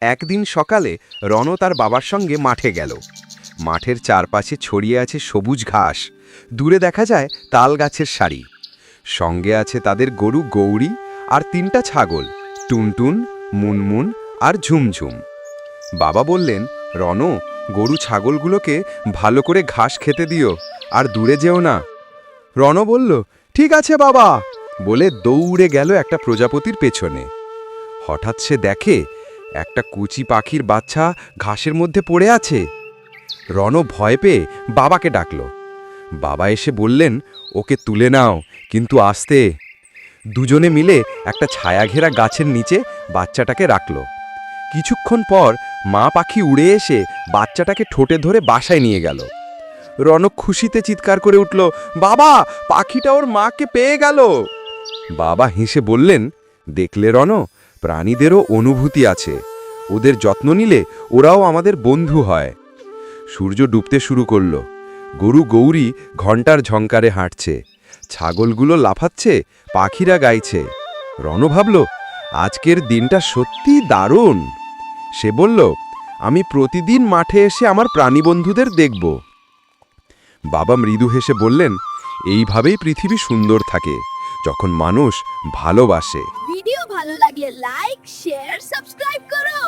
একদিন সকালে রণ তার বাবার সঙ্গে মাঠে গেল। মাঠের চারপাশে ছড়িয়ে আছে সবুজ ঘাস। দূরে দেখা যায় তাল গাছের সারি। সঙ্গে আছে তাদের গরু গৌরী আর তিনটা ছাগল, টুনটুন, মুনমুন আর ঝুমঝুম। বাবা বললেন রণ গরু ছাগলগুলোকে ভালো করে ঘাস খেতে দিও আর দূরে যেও না। রণ বলল, ঠিক আছে বাবা। বলে দৌড়ে গেল একটা প্রজাপতির পেছনে। হঠাৎ সে দেখে একটা কুচি পাখির বাচ্চা ঘাসের মধ্যে পড়ে আছে। রণ ভয় পেয়ে বাবাকে ডাকল। বাবা এসে বললেন, ওকে তুলে নাও, কিন্তু আসতে। দুজনে মিলে একটা ছায়াঘেরা গাছের নিচে বাচ্চাটাকে রাখল। কিছুক্ষণ পর মা পাখি উড়ে এসে বাচ্চাটাকে ঠোঁটে ধরে বাসায় নিয়ে গেল। রনক খুশিতে চিৎকার করে উঠল, বাবা, পাখিটা ওর মাকে পেয়ে গেল। বাবা হেসে বললেন, দেখলে রণ প্রাণীদেরও অনুভূতি আছে। ওদের যত্ন নিলে ওরাও আমাদের বন্ধু হয়। সূর্য ডুবতে শুরু করল। গরু গৌরী ঘণ্টার ঝংকারে হাঁটছে। ছাগলগুলো লাফাচ্ছে, পাখিরা গাইছে। রণ ভাবল, আজকের দিনটা সত্যি দারুণ। সে বলল, আমি প্রতিদিন মাঠে এসে আমার প্রাণী বন্ধুদের দেখব। বাবা মৃদু হেসে বললেন, এইভাবেই পৃথিবী সুন্দর থাকে, যখন মানুষ ভালোবাসে। ভালো লাগলে লাইক শেয়ার সাবস্ক্রাইব করো